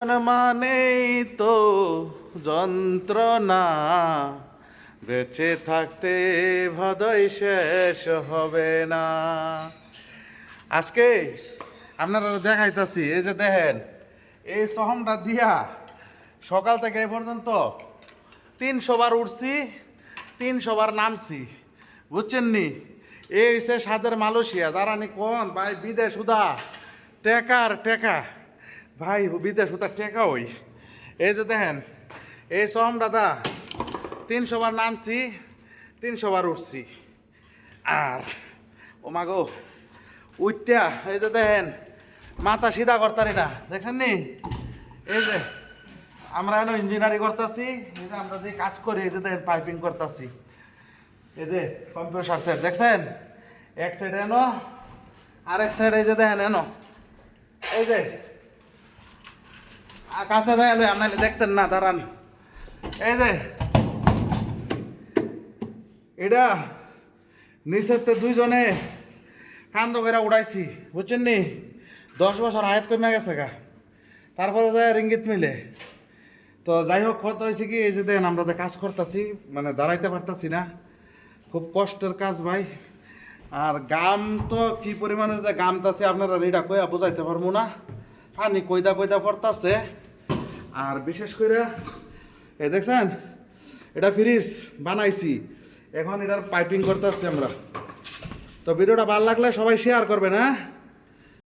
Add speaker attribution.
Speaker 1: মানেই তো যন্ত্রণা। বেঁচে থাকতে ভদয় শেষ হবে না। আজকে আপনারা দেখাইতাছি, এই যে দেখেন, এই সহমটা দিয়া সকাল থেকে এই পর্যন্ত তিনশো বার উঠছি, তিনশো বার নামছি। বুঝছেন নি? এই হচ্ছে সাদের মালয়েশিয়া। যারা নি কোন ভাই বিদেশ উদা, টেকার, টেকা। ভাই, বিদেশ উদা টেকা ওই। এই যে দেখেন, এই সহম দাদা, তিনশো বার নামছি, তিনশো বার উঠছি। আর, ও মাগো উঠটা এই যে দেখেন, মাথা সিধা করতারি না দেখছেন নি? এই যে, আমরা এনো ইঞ্জিনিয়ারিং করতেছি, এই যে আমরা যে কাজ করি, এই যে দেখেন পাইপিং করতেছি। এই যে কম্পিউটার সেট দেখছেন? এক সাইড এনো আর এক সাইড এই যে দেখেন, এনো। এই যে কাছে যায় আপনার দেখতেন না, দাঁড়ান। এই যে, এটা নিচেতে দুইজনে কান্দ করে উড়াইছি, বুঝছেন নি? দশ বছর আয়াত কমে গেছে গা। তারপরে যায় রিঙ্গিত মিলে। তো যাই হোক কত হয়েছে কি, এই যে দেখেন আমরা যে কাজ করতেছি মানে দাঁড়াইতে পারতাছি না। খুব কষ্টের কাজ ভাই। আর গাম তো কি পরিমাণের যে গামতাছে আপনারা এটা কইয়া বোঝাইতে পারব না। পানি কইদা কইদা পড়তাছে। আর বিশেষ করে এই দেখছেন, এটা ফ্রিজ বানাইছি। এখন এটার পাইপিং করতেছি আমরা। তো ভিডিওটা ভালো লাগলে সবাই শেয়ার করবেন হ্যাঁ?